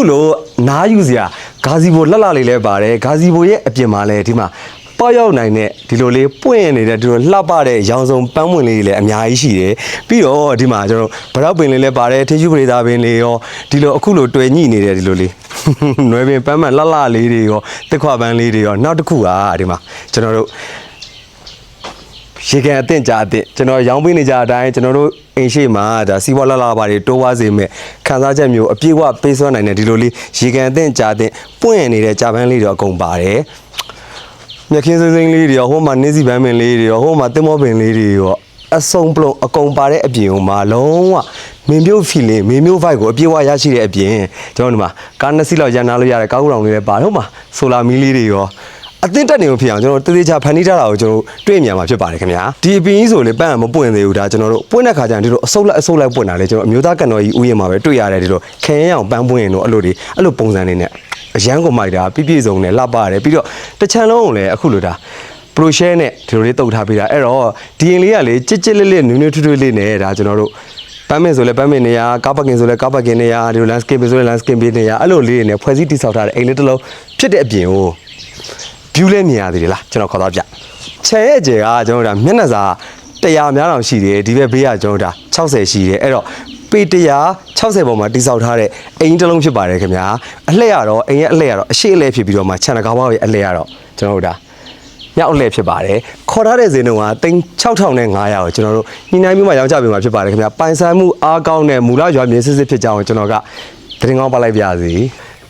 အခုလိုနားယူစရာဂါဇီဘိုလှလှလေးလဲပါတယ်ဂါဇီဘိုရဲ့အပြင်မှာလဲဒီမှာပေါ့ရောက်နိုင်တဲ့ဒီလိုလေးပွင့်နေတဲ့ဒီလိုလှပတဲ့ရောင်စုံပန်းဝင်လေးတွေလည်းအများကြီးရှိတယ်ပြီးတော့ဒီမှာကျွန်တော်ဗရောက်ပင်လေးလည်းပါတယ်ထေးကျူပရိသာပင်လေးရောဒီလိုအခုလိုတွေ့ညိနေတဲ့ဒီလိုလေးနွယ်ပင်ပန်းမှန်လှလှလေးတွေရောတစ်ခွပန်းလေးတွေရောနောက်တစ်ခုကဒီမှာကျွန်တော်တို့ ရေကန်အသင့်ကြအသင့်ကျွန်တော်ရောင်းပေးနေကြအတိုင်းကျွန်တော်တို့အိမ်ရှိမှာဒါစီးပွားလာလာပါတွေတိုးဝါစေမဲ့ခံစားချက်မျိုးအပြည့်အဝပေးစွမ်းနိုင်တဲ့ဒီလိုလေးရေကန်အသင့်ကြအသင့်ပွင့်နေတဲ့ဂျပန်လေးတွေအကုန်ပါတယ်မြက်ခင်းစိမ့်စိမ့်လေးတွေရောဟိုမှာနင်းစီပန်းပင်လေးတွေရောဟိုမှာတင်မောပင်လေးတွေရောအစုံပလုံးအကုန်ပါတဲ့အပြင်ဟိုမှာလုံးဝမင်းမျိုးဖီလင်းမင်းမျိုး vibe ကိုအပြည့်အဝရရှိတဲ့အပြင်ကျွန်တော်ဒီမှာကားနှစ်စီးလောက်ရန်နာလို့ရတဲ့ကောက်ကောင်လေးလည်းပါတယ်ဟိုမှာဆိုလာမီလေးတွေရော အသင်းတက်နေလို့ဖြစ်အောင်ကျွန်တော်တို့တေးသေးချာဖန်တီးထားတာကိုကျွန်တော်တို့တွေ့မြင်မှာဖြစ်ပါတယ်ခင်ဗျာဒီအပင်ကြီးဆိုလေပန်းမပွင့်သေးဘူးဒါကျွန်တော်တို့ပွင့်တဲ့ခါကျရင်ဒီလိုအဆုပ်လိုက်အဆုပ်လိုက်ပွင့်တာလေကျွန်တော်အမျိုးသားကန်တော်ကြီးဥယျာဉ်မှာပဲတွေ့ရတယ်ဒီလိုခဲရအောင်ပန်းပွင့်ရင်တော့အဲ့လိုဒီအဲ့လိုပုံစံနေနဲ့အရန်ကိုမိုက်တာပြည့်ပြည့်စုံနဲ့လှပရတယ်ပြီးတော့တစ်ချမ်းလုံးကိုလည်းအခုလိုဒါပရိုရှဲနဲ့ဒီလိုလေးတုတ်ထားပေးတာအဲ့တော့ဒီရင်လေးကလေကြစ်ကြစ်လေးလေးနူးနူးထွထွလေးနဲ့ဒါကျွန်တော်တို့ပန်းမင်ဆိုလဲပန်းမင်နေရကားပကင်ဆိုလဲကားပကင်နေရဒီလို landscape ဆိုလဲ landscape နေရအဲ့လိုလေးတွေနဲ့ဖွဲ့စည်းတိဆောက်ထားတဲ့အိမ်လေးတစ်လုံးဖြစ်တဲ့အပြင်ကို view လဲမြင်ရသေးတယ်လားကျွန်တော်ခေါ်တော့ပြခြံရဲ့ကျယ်ကကျွန်တော်တို့ဒါမျက်နှာစာ100များတောင်ရှိတယ်ဒီဘက်ဘေးကကျွန်တော်တို့ဒါ60ရှိတယ်အဲ့တော့ပေ160ပေါ်မှာတိစောက်ထားတဲ့အိမ်တစ်လုံးဖြစ်ပါတယ်ခင်ဗျာအလှည့်ရတော့အိမ်ရဲ့အလှည့်ရတော့အရှိအလှည့်ဖြစ်ပြီးတော့မှခြံတကားပေါက်ရဲ့အလှည့်ရတော့ကျွန်တော်တို့ဒါမြောက်အလှည့်ဖြစ်ပါတယ်ခေါ်ထားတဲ့ဈေးနှုန်းက3500ကိုကျွန်တော်တို့ညှိနှိုင်းပြီးမှရောင်းချပေးမှာဖြစ်ပါတယ်ခင်ဗျာပိုင်ဆိုင်မှုအားကောင်းတဲ့မူလရွာမြေစစ်စစ်ဖြစ်ကြအောင်ကျွန်တော်ကသတင်းကောင်းပါလိုက်ပါရစေ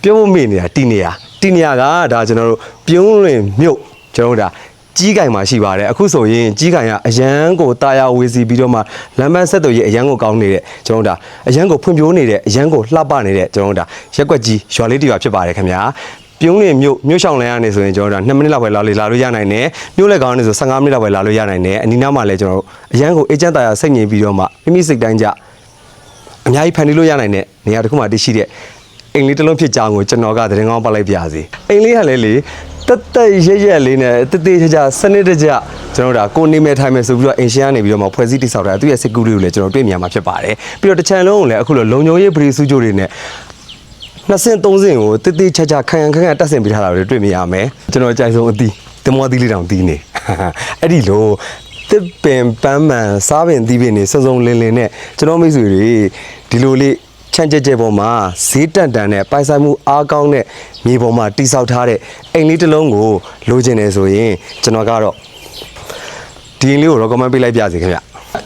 ပြောဖို့မေ့နေတာတီနေရ တီနေရကဒါကျွန်တော်တို့ပြုံးလွင်မြို့ကျွန်တော်တို့ဒါကြီးကင်မှာရှိပါတယ်အခုဆိုရင်ကြီးကင်ကအရန်ကိုတာယာဝေစီပြီးတော့မှလမ်းမဆက်သွယ်ရေးအရန်ကိုကောင်းနေတဲ့ကျွန်တော်တို့ဒါအရန်ကိုဖွံ့ဖြိုးနေတဲ့အရန်ကိုလှပနေတဲ့ကျွန်တော်တို့ဒါရက်ကွက်ကြီးရွာလေးတစ်ရွာဖြစ်ပါတယ်ခင်ဗျာပြုံးလင်မြို့မြို့ဆောင်လန်းကနေဆိုရင်ကျွန်တော်တို့2မိနစ်လောက်ပဲလာလို့လာလို့ရနိုင်တယ်မြို့လက်ကောင်းနေဆို15မိနစ်လောက်ပဲလာလို့ရနိုင်တယ်အနီးနားမှာလည်းကျွန်တော်တို့အရန်ကိုအေဂျင့်တာယာစိတ်ငြိမ်ပြီးတော့မှမိမိစိတ်တိုင်းကြအများကြီးဖန်တီးလို့ရနိုင်တဲ့နေရာတစ်ခုမှတည်ရှိတဲ့ အိမ်လေးတစ်လုံးဖြစ်ကြောင်းကိုကျွန်တော်ကသတင်းကောင်းပတ်လိုက်ပြစီအိမ်လေးကလည်းလေတက်တက်ရက်ရက်လေးနဲ့တက်တက်ချာချာစနစ်တကျကျွန်တော်တို့ဒါကိုနေမဲ့ထိုင်မဲ့ဆိုပြီးတော့အိမ်ရှင်းကနေပြီးတော့မှဖွဲ့စည်းတိစောက်တာသူရဲ့ security ကိုလည်းကျွန်တော်တွေ့မြင်မှာဖြစ်ပါတယ်ပြီးတော့တစ်ချန်လုံးကိုလည်းအခုလိုလုံခြုံရေးပရိစုကြိုတွေနဲ့နှစ်ဆင့်သုံးဆင့်ကိုတိတိချာချာခံရခံရတက်ဆင်ပေးထားတာတွေတွေ့မြင်ရမယ်ကျွန်တော်အကြိုက်ဆုံးအသီးတမောသီးလေးတောင်သီးနေအဲ့ဒီလိုတစ်ပင်ပန်းမှန်စားပင်သီးပင်နေစုံစုံလင်းလင်းနဲ့ကျွန်တော်မိတ်ဆွေတွေဒီလိုလေး ချမ်းကြက်ကြက်ပေါ်မှာဈေးတန်တန်နဲ့ပိုင်ဆိုင်မှုအားကောင်းတဲ့မြေပေါ်မှာတိဆောက်ထားတဲ့အိမ်လေးတစ်လုံးကိုလိုချင်တယ်ဆိုရင်ကျွန်တော်ကတော့ဒီရင်လေးကို recommend ပေးလိုက်ပြစီခင်ဗျ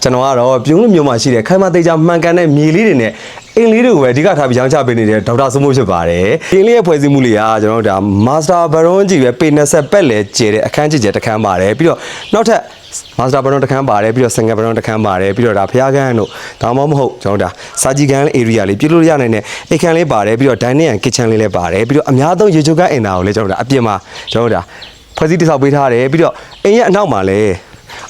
ကျွန်တော်ကတော့ပြုံးလို့မျိုးမှာရှိတဲ့ခိုင်မာသေးချာမှန်ကန်တဲ့မြေလေးတွေနဲ့ အင်းလေးတွေကိုပဲအဓိကထားပြီးရောင်းချပေးနေတဲ့ဒေါက်တာစမိုးဖြစ်ပါတယ်ဒီရင်လေးရဲ့ဖွဲ့စည်းမှုလေးကကျွန်တော်တို့ဒါ master baron ကြီးပဲပေ20ပက်လဲကျဲတဲ့အခန်းကြီးကျဲတစ်ခန်းပါတယ်ပြီးတော့နောက်ထပ် master baron တစ်ခန်းပါတယ်ပြီးတော့ single baron တစ်ခန်းပါတယ်ပြီးတော့ဒါဖျားခန်းတို့ဒါမှမဟုတ်ကျွန်တော်ဒါစာကြည့်ခန်း area လေးပြလို့ရနိုင်တဲ့အိမ်ခန်းလေးပါတယ်ပြီးတော့ dining and kitchen လေးလည်းပါတယ်ပြီးတော့အများဆုံးရေချိုးကန်းအင်တာကိုလည်းကျွန်တော်ဒါအပြင်မှာကျွန်တော်ဒါဖွဲ့စည်းတိစောက်ပေးထားတယ်ပြီးတော့အိမ်ရဲ့အနောက်မှာလည်း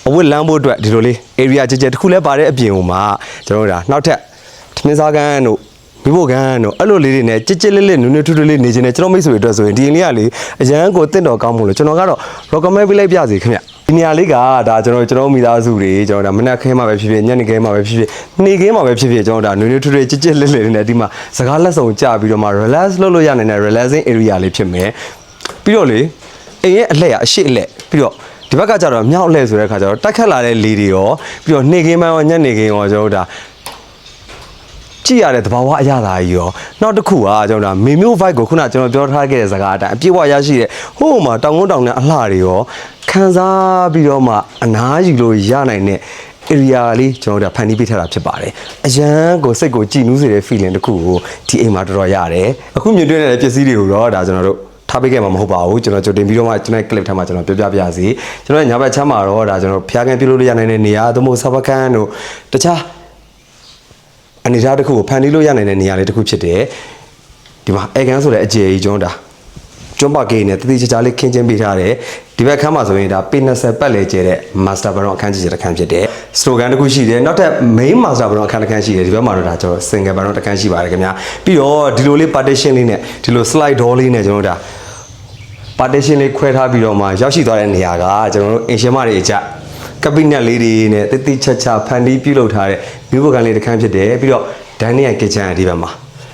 အဝတ်လမ်းဖို့အတွက်ဒီလိုလေး area ကြဲကြဲတစ်ခုလဲပါတဲ့အပြင်ဟိုမှာကျွန်တော်တို့ဒါနောက်ထပ် ထမင်းစားကန်းတို့မိဖို့ကန်းတို့အဲ့လိုလေးတွေနဲ့ကြစ်ကြစ်လေးလေးနူးနူးထွတ်ထွတ်လေးနေခြင်းနဲ့ကျွန်တော်မိတ်ဆွေတွေအတွက်ဆိုရင်ဒီရင်လေးကလေအရန်ကိုတင့်တော်ကောင်းမှုလို့ကျွန်တော်ကတော့ recommend ပေးလိုက်ပြစီခင်ဗျဒီနေရာလေးကဒါကျွန်တော်ကျွန်တော်မိသားစုတွေကျွန်တော်ဒါမနက်ခင်းမှာပဲဖြစ်ဖြစ်ညနေခင်းမှာပဲဖြစ်ဖြစ်နေ့ခင်းမှာပဲဖြစ်ဖြစ်ကျွန်တော်ဒါနူးနူးထွတ်ထွတ်ကြစ်ကြစ်လေးလေးနဲ့ဒီမှာစကားလက်ဆောင်ကြပြီးတော့မှ relax လုပ်လို့ရနိုင်တဲ့ relaxing area လေးဖြစ်မယ်ပြီးတော့လေအိမ်ရဲ့အလှည့်ရအရှိအလှည့်ပြီးတော့ဒီဘက်ကကျတော့မြောက်လှည့်ဆိုတဲ့ခါကျတော့တက်ခတ်လာတဲ့လေတွေရောပြီးတော့နေခင်းပိုင်းရောညနေခင်းရောကျွန်တော်တို့ဒါ ကြည့်ရတဲ့သဘာဝအရသာကြီးရောနောက်တစ်ခုကကျွန်တော်ဒါမေမျိုး vibe ကိုခုနကျွန်တော်ပြောထားခဲ့တဲ့ဇာတ်အတိုင်းအပြည့်အဝရရှိတဲ့ဟိုးမှာတောင်ကုန်းတောင်နဲ့အလှတွေရောခံစားပြီးတော့မှအနားယူလို့ရနိုင်တဲ့ area လေးကျွန်တော်တို့ဖန်တီးပေးထားတာဖြစ်ပါတယ်အရန်ကိုစိတ်ကိုကြည်နူးစေတဲ့ feeling တစ်ခုကိုဒီအိမ်မှာတော်တော်ရတယ်အခုမြင်တွေ့နေတဲ့ပစ္စည်းတွေကိုတော့ဒါကျွန်တော်တို့ထားပေးခဲ့မှာမဟုတ်ပါဘူးကျွန်တော်ကြိုတင်ပြီးတော့မှကျွန်တော် clip ထဲမှာကျွန်တော်ပြောပြပြစီကျွန်တော်ညဘက်ချမ်းမှာတော့ဒါကျွန်တော်ဖျားကန်ပြုလို့ရနိုင်တဲ့နေရာသို့မဟုတ်ဆဘကန်တို့တခြား အနေအထားတစ်ခုကိုဖန်တီးလို့ရနိုင်တဲ့နေရာလေးတစ်ခုဖြစ်တယ်ဒီမှာအဲကန်ဆိုတဲ့အကျယ်ကြီးကျွန်တော်ဒါကျွန်းပါကေးနဲ့တတိချာချာလေးခင်းချင်းပေးထားတယ်ဒီဘက်ခန်းမှာဆိုရင်ဒါပေ20ပတ်လေကျဲတဲ့ master baron အခန်းကြီးတစ်ခန်းဖြစ်တယ် slogan တစ်ခုရှိတယ်နောက်ထပ် main master baron အခန်းတစ်ခန်းရှိတယ်ဒီဘက်မှာတော့ဒါကျွန်တော် single baron တစ်ခန်းရှိပါတယ်ခင်ဗျာပြီးတော့ဒီလိုလေး partition လေးနဲ့ဒီလို slide door လေးနဲ့ကျွန်တော်တို့ဒါ partition လေးခွဲထားပြီးတော့မှရောက်ရှိသွားတဲ့နေရာကကျွန်တော်တို့အင်ရှင်မတွေအကြ ကပိနက်လေးတွေနဲ့တိတိချက်ချဖန်တီးပြုလုပ်ထားတဲ့မြို့ပကံလေးတစ်ခန်းဖြစ်တယ်ပြီးတော့ dining and kitchen အဒီဘက်မှာ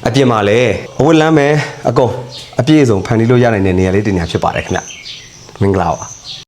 အပြင်မှာလည်းအဝတ်လမ်းပဲအကုန်အပြည့်အစုံဖန်တီးလို့ရနိုင်တဲ့နေရာလေးတင်ညာဖြစ်ပါတယ်ခင်ဗျမင်္ဂလာပါ